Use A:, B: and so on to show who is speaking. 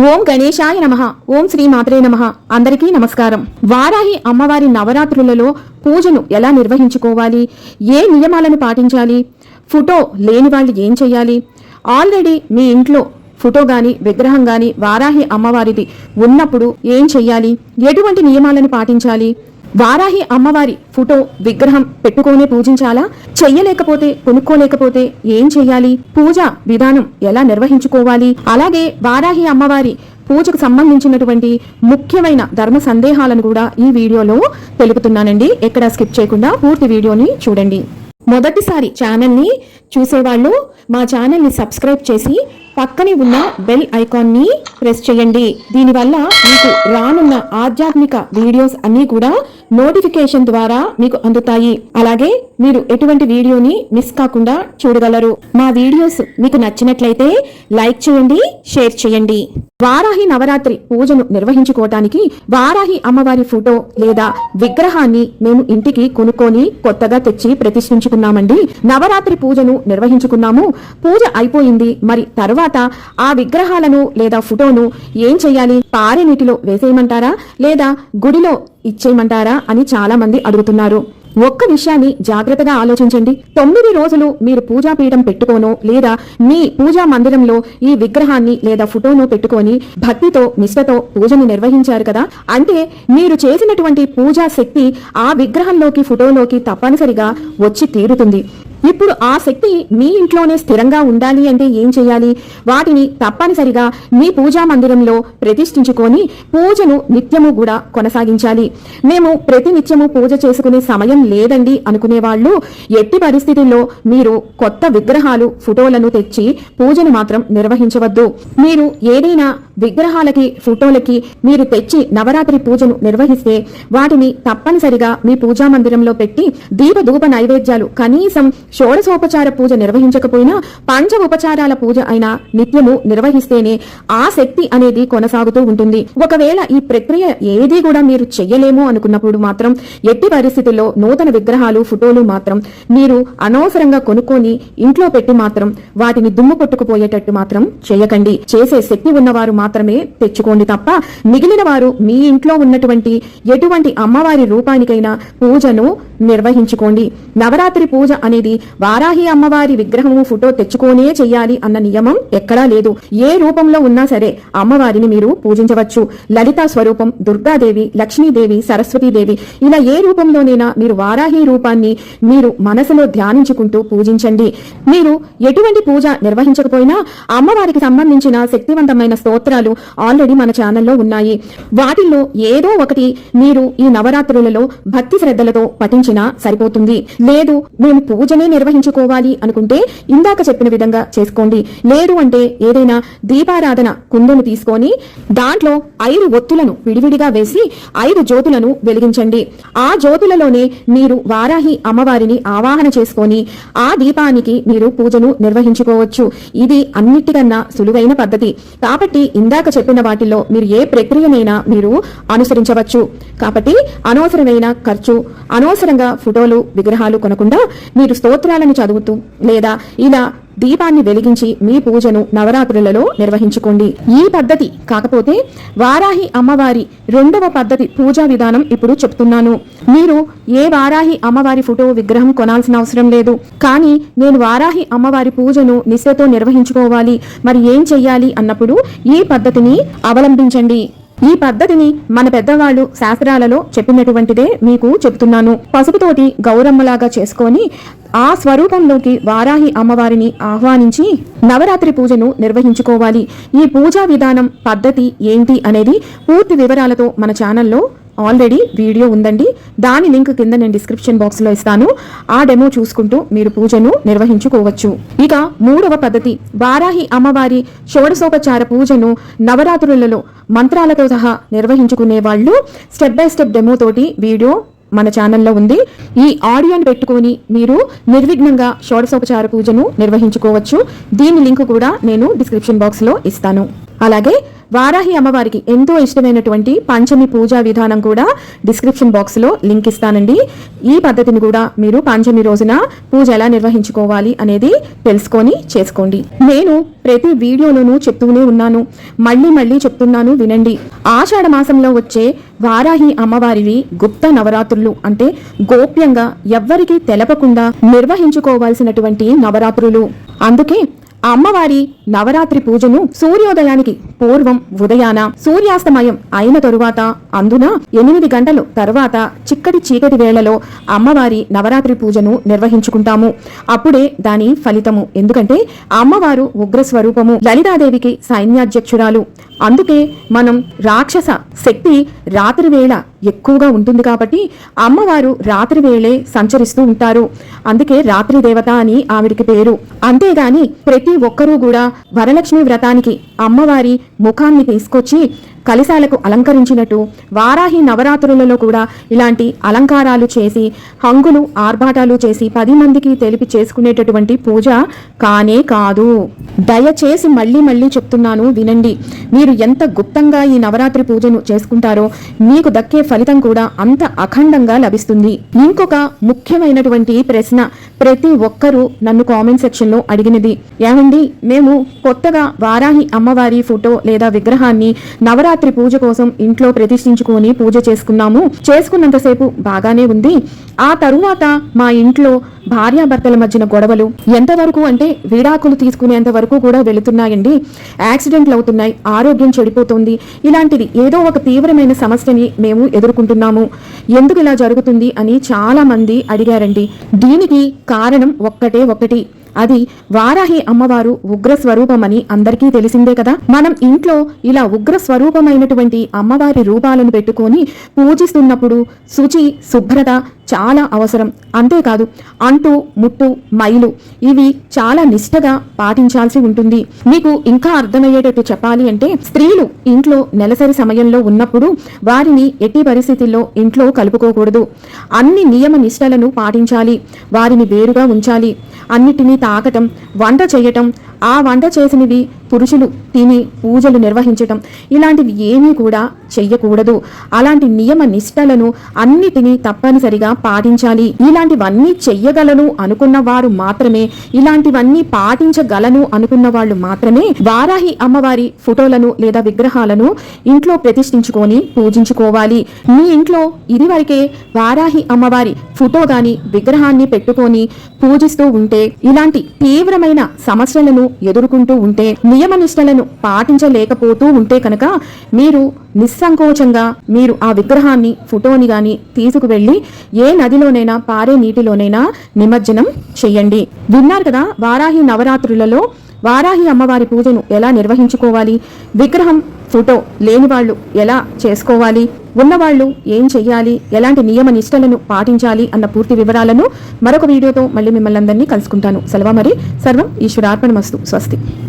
A: ఓం గణేశాయ నమ. ఓం శ్రీ మాత్రే నమ. అందరికీ నమస్కారం. వారాహి అమ్మవారి నవరాత్రులలో పూజను ఎలా నిర్వహించుకోవాలి? ఏ నియమాలను పాటించాలి? ఫోటో లేని వాళ్ళు ఏం చేయాలి? ఆల్రెడీ మీ ఇంట్లో ఫోటో గాని విగ్రహం గాని వారాహి అమ్మవారిది ఉన్నప్పుడు ఏం చెయ్యాలి ఎటువంటి నియమాలను పాటించాలి? వారాహి అమ్మవారి ఫోటో విగ్రహం పెట్టుకోనే పూజించాలా? చెయ్యలేకపోతే కొనుక్కోలేకపోతే ఏం చెయ్యాలి? పూజ విధానం ఎలా నిర్వహించుకోవాలి? అలాగే వారాహి అమ్మవారి పూజకు సంబంధించినటువంటి ముఖ్యమైన ధర్మ సందేహాలను కూడా ఈ వీడియోలో తెలుపుతున్నానండి. ఎక్కడ స్కిప్ చేయకుండా పూర్తి వీడియోని చూడండి. మొదటిసారి ఛానల్ని చూసేవాళ్ళు మా ఛానల్ని సబ్స్క్రైబ్ చేసి పక్కనే ఉన్న బెల్ ఐకాన్ని ప్రెస్ చేయండి. దీనివల్ల మీకు రానున్న ఆధ్యాత్మిక వీడియోస్ అన్నీ కూడా నోటిఫికేషన్ ద్వారా మీకు అందుతాయి. అలాగే మీరు ఎటువంటి వీడియోని మిస్ కాకుండా చూడగలరు. మా వీడియోస్ మీకు నచ్చినట్లయితే లైక్ చేయండి షేర్ చేయండి. వారాహి నవరాత్రి పూజను నిర్వహించుకోవటానికి వారాహి అమ్మవారి ఫోటో లేదా విగ్రహాన్ని మేము ఇంటికి కొనుక్కొని కొత్తగా తెచ్చి ప్రతిష్ఠించుకున్నామండి. నవరాత్రి పూజను నిర్వహించుకున్నాము. పూజ అయిపోయింది. మరి తర్వాత ఆ విగ్రహాలను లేదా ఫోటోను ఏం చేయాలి? పారే నీటిలో వేసేయమంటారా? లేదా గుడిలో ఇచ్చేయమంటారా అని చాలా మంది అడుగుతున్నారు. ఒక్క విషయాన్ని జాగ్రత్తగా ఆలోచించండి. తొమ్మిది రోజులు మీరు పూజాపీఠం పెట్టుకోనో లేదా మీ పూజా మందిరంలో ఈ విగ్రహాన్ని లేదా ఫోటోను పెట్టుకొని భక్తితో నిష్ఠతో పూజను నిర్వహించారు కదా? అంటే మీరు చేసినటువంటి పూజా శక్తి ఆ విగ్రహంలోకి ఫోటోలోకి తప్పనిసరిగా వచ్చి తీరుతుంది. ఇప్పుడు ఆ శక్తి మీ ఇంట్లోనే స్థిరంగా ఉండాలి అంటే ఏం చేయాలి? వాటిని తప్పనిసరిగా మీ పూజా మందిరంలో ప్రతిష్ఠించుకొని పూజను నిత్యము కూడా కొనసాగించాలి. మేము ప్రతి నిత్యము పూజ చేసుకునే సమయం లేదండి అనుకునే వాళ్ళు ఎట్టి పరిస్థితుల్లో మీరు కొత్త విగ్రహాలు ఫోటోలను తెచ్చి పూజను మాత్రం నిర్వహించవద్దు. మీరు ఏదైనా విగ్రహాలకి ఫోటోలకి మీరు తెచ్చి నవరాత్రి పూజను నిర్వహిస్తే వాటిని తప్పనిసరిగా మీ పూజా మందిరంలో పెట్టి దీప ధూప నైవేద్యాలు కనీసం షోడశోపచార పూజ నిర్వహించకపోయినా పంచ ఉపచారాల పూజ అయినా నిత్యము నిర్వహిస్తేనే ఆ శక్తి అనేది కొనసాగుతూ ఉంటుంది. ఒకవేళ ఈ ప్రక్రియ ఏది కూడా మీరు చెయ్యలేము అనుకున్నప్పుడు మాత్రం ఎట్టి పరిస్థితుల్లో నూతన విగ్రహాలు ఫోటోలు మాత్రం మీరు అనవసరంగా కొనుక్కొని ఇంట్లో పెట్టి మాత్రం వాటిని దుమ్ము కొట్టుకుపోయేటట్టు మాత్రం చేయకండి. చేసే శక్తి ఉన్నవారు మాత్రమే తెచ్చుకోండి తప్ప మిగిలిన వారు మీ ఇంట్లో ఉన్నటువంటి ఎటువంటి అమ్మవారి రూపానికైనా పూజను నిర్వహించుకోండి. నవరాత్రి పూజ అనేది వారాహి అమ్మవారి విగ్రహము ఫోటో తెచ్చుకోనే చెయ్యాలి అన్న నియమం ఎక్కడా లేదు. ఏ రూపంలో ఉన్నా సరే అమ్మవారిని మీరు పూజించవచ్చు. లలితా స్వరూపం దుర్గాదేవి లక్ష్మీదేవి సరస్వతీదేవి ఇలా ఏ రూపంలోనైనా మీరు వారాహి రూపాన్ని మీరు మనసులో ధ్యానించుకుంటూ పూజించండి. మీరు ఎటువంటి పూజ నిర్వహించకపోయినా అమ్మవారికి సంబంధించిన శక్తివంతమైన స్తోత్రాలు ఆల్రెడీ మన ఛానల్లో ఉన్నాయి. వాటిల్లో ఏదో ఒకటి మీరు ఈ నవరాత్రులలో భక్తి శ్రద్ధలతో పఠించినా సరిపోతుంది. లేదు మేము పూజనే నిర్వహించుకోవాలి అనుకుంటే ఇందాక చెప్పిన విధంగా చేసుకోండి. లేదు అంటే ఏదైనా దీపారాధన కుందను తీసుకొని దాంట్లో ఐదు ఒత్తులను విడివిడిగా వేసి ఐదు జ్యోతులను వెలిగించండి. ఆ జ్యోతులలోనే మీరు వారాహి అమ్మవారిని ఆవాహన చేసుకొని ఆ దీపానికి మీరు పూజను నిర్వహించుకోవచ్చు. ఇది అన్నిటికన్నా సులువైన పద్ధతి. కాబట్టి ఇందాక చెప్పిన వాటిల్లో మీరు ఏ ప్రక్రియనైనా మీరు అనుసరించవచ్చు. కాబట్టి అనవసరమైన ఖర్చు అనవసరంగా ఫోటోలు విగ్రహాలు కొనకుండా మీరు స్తోత్రాలను చదువుతూ లేదా ఇలా దీపాన్ని వెలిగించి మీ పూజను నవరాత్రులలో నిర్వహించుకోండి. ఈ పద్ధతి కాకపోతే వారాహి అమ్మవారి రెండవ పద్ధతి పూజా విధానం ఇప్పుడు చెప్తున్నాను. మీరు ఏ వారాహి అమ్మవారి ఫోటో విగ్రహం కొనాల్సిన అవసరం లేదు. కానీ నేను వారాహి అమ్మవారి పూజను నిశ్చతో నిర్వహించుకోవాలి. మరి ఏం చెయ్యాలి అన్నప్పుడు ఈ పద్ధతిని అవలంబించండి. ఈ పద్ధతిని మన పెద్దవాళ్ళు శాస్త్రాలలో చెప్పినటువంటిదే మీకు చెప్తున్నాను పసుపుతోటి గౌరమ్మలాగా చేసుకొని ఆ స్వరూపంలోకి వారాహి అమ్మవారిని ఆహ్వానించి నవరాత్రి పూజను నిర్వహించుకోవాలి. ఈ పూజా విధానం పద్ధతి ఏంటి అనేది పూర్తి వివరాలతో మన ఛానల్లో ఆల్రెడీ వీడియో ఉందండి. దాని లింక్ కింద నేను డిస్క్రిప్షన్ బాక్స్లో ఇస్తాను. ఆ డెమో చూసుకుంటూ మీరు పూజను నిర్వహించుకోవచ్చు. ఇక మూడవ పద్ధతి వారాహి అమ్మవారి షోడశోపచార పూజను నవరాత్రులలో మంత్రాలతో సహా నిర్వహించుకునే వాళ్ళు స్టెప్ బై స్టెప్ డెమో తోటి వీడియో మన ఛానల్లో ఉంది. ఈ ఆడియోని పెట్టుకొని మీరు నిర్విఘ్నంగా షోడశోపచార పూజను నిర్వహించుకోవచ్చు. దీని లింక్ కూడా నేను డిస్క్రిప్షన్ బాక్స్లో ఇస్తాను. అలాగే వారాహి అమ్మవారికి ఎంతో ఇష్టమైనటువంటి పంచమి పూజా విధానం కూడా డిస్క్రిప్షన్ బాక్స్లో లింక్ ఇస్తానండి. ఈ పద్ధతిని కూడా మీరు పంచమి రోజున పూజ ఎలా నిర్వహించుకోవాలి అనేది తెలుసుకొని చేసుకోండి. నేను ప్రతి వీడియోలోనూ చెప్తూనే ఉన్నాను. మళ్ళీ మళ్ళీ చెప్తున్నాను వినండి. ఆషాఢ మాసంలో వచ్చే వారాహి అమ్మవారివి గుప్త నవరాత్రులు అంటే గోప్యంగా ఎవ్వరికీ తెలపకుండా నిర్వహించుకోవాల్సినటువంటి నవరాత్రులు. అందుకే అమ్మవారి నవరాత్రి పూజను సూర్యోదయానికి పూర్వం ఉదయాన సూర్యాస్తమయం అయిన తరువాత అందున ఎనిమిది గంటలు తర్వాత చిక్కటి చీకటి వేళలో అమ్మవారి నవరాత్రి పూజను నిర్వహించుకుంటాము. అప్పుడే దాని ఫలితము. ఎందుకంటే అమ్మవారు ఉగ్ర స్వరూపము లలితాదేవికి సైన్యాధ్యక్షురాలు. అందుకే మనం రాక్షస శక్తి రాత్రి వేళ ఎక్కువగా ఉంటుంది కాబట్టి అమ్మవారు రాత్రి వేళే సంచరిస్తూ ఉంటారు. అందుకే రాత్రి దేవత అని ఆవిడికి పేరు. అంతేగాని ప్రతి ఒక్కరూ కూడా వరలక్ష్మి వ్రతానికి అమ్మవారి ముఖాన్ని తీసుకొచ్చి కలిశాలకు అలంకరించినట్టు వారాహి నవరాత్రులలో కూడా ఇలాంటి అలంకారాలు చేసి హంగులు ఆర్భాటాలు చేసి పది మందికి తెలిపి చేసుకునేటటువంటి పూజ కానే కాదు. దయచేసి మళ్ళీ మళ్ళీ చెప్తున్నాను వినండి. మీరు ఎంత గుప్తంగా ఈ నవరాత్రి పూజను చేసుకుంటారో మీకు దక్కే ఫలితం కూడా అంత అఖండంగా లభిస్తుంది. ఇంకొక ముఖ్యమైనటువంటి ప్రశ్న ప్రతి ఒక్కరూ నన్ను కామెంట్ సెక్షన్లో అడిగినది. ఏమండి? మేము కొత్తగా వారాహి అమ్మవారి ఫోటో లేదా విగ్రహాన్ని నవరాత్రి పూజ కోసం ఇంట్లో ప్రతిష్ఠించుకొని పూజ చేసుకున్నాము. చేసుకున్నంతసేపు బాగానే ఉంది. ఆ తరువాత మా ఇంట్లో భార్యాభర్తల మధ్యన గొడవలు ఎంతవరకు అంటే విడాకులు తీసుకునేంత వరకు కూడా వెళుతున్నాయండి. యాక్సిడెంట్లు అవుతున్నాయి. ఆరోగ్యం చెడిపోతుంది. ఇలాంటిది ఏదో ఒక తీవ్రమైన సమస్యని మేము ఎదుర్కొంటున్నాము. ఎందుకు ఇలా జరుగుతుంది అని చాలా మంది అడిగారండి. దీనికి కారణం ఒక్కటే ఒకటి. అది వారాహి అమ్మవారు ఉగ్ర స్వరూపమని అందరికీ తెలిసిందే కదా. మనం ఇంట్లో ఇలా ఉగ్ర రూపమైనటువంటి అమ్మవారి రూపాలను పెట్టుకొని పూజిస్తున్నప్పుడు శుచి శుభ్రత చాలా అవసరం. అంతేకాదు అంటు ముట్టు మైలు ఇవి చాలా నిష్ఠగా పాటించాల్సి ఉంటుంది. మీకు ఇంకా అర్థమయ్యేటట్టు చెప్పాలి అంటే స్త్రీలు ఇంట్లో నెలసరి సమయంలో ఉన్నప్పుడు వారిని ఎట్టి పరిస్థితుల్లో ఇంట్లో కలుపుకోకూడదు. అన్ని నియమ నిష్టలను పాటించాలి. వారిని వేరుగా ఉంచాలి. అన్నిటినీ తాకటం వంట చేయటం ఆ వంట చేసినవి పురుషులు తిని పూజలు నిర్వహించటం ఇలాంటివి ఏమీ కూడా చెయ్యకూడదు. అలాంటి నియమ నిష్టలను అన్నిటినీ తప్పనిసరిగా పాటించాలి. ఇలాంటివన్నీ చెయ్యగలను అనుకున్న వారు మాత్రమే. ఇలాంటివన్నీ పాటించగలను అనుకున్న వాళ్ళు మాత్రమే వారాహి అమ్మవారి ఫోటోలను లేదా విగ్రహాలను ఇంట్లో ప్రతిష్ఠించుకొని పూజించుకోవాలి. మీ ఇంట్లో ఇదివరకే వారాహి అమ్మవారి ఫోటో గాని విగ్రహాన్ని పెట్టుకొని పూజిస్తూ ఉంటే ఇలాంటి తీవ్రమైన సమస్యలను ఎదుర్కొంటూ ఉంటే నియమనిష్టలను పాటించలేకపోతూ ఉంటే కనుక మీరు నిస్సంకోచంగా మీరు ఆ విగ్రహాన్ని ఫోటోని గాని తీసుకువెళ్ళి ఏ నదిలోనైనా పారే నీటిలోనైనా నిమజ్జనం చెయ్యండి విన్నారు కదా వారాహి నవరాత్రులలో వారాహి అమ్మవారి పూజను ఎలా నిర్వహించుకోవాలి? విగ్రహం ఫోటో లేని వాళ్ళు ఎలా చేసుకోవాలి? ఉన్నవాళ్ళు ఏం చెయ్యాలి? ఎలాంటి నియమ నిష్టలను పాటించాలి అన్న పూర్తి వివరాలను మరొక వీడియోతో మళ్ళీ మిమ్మల్ని అందరినీ కలుసుకుంటాను. సెలవు మరి. సర్వం ఈశ్వరార్పణ మస్తు స్వస్తి.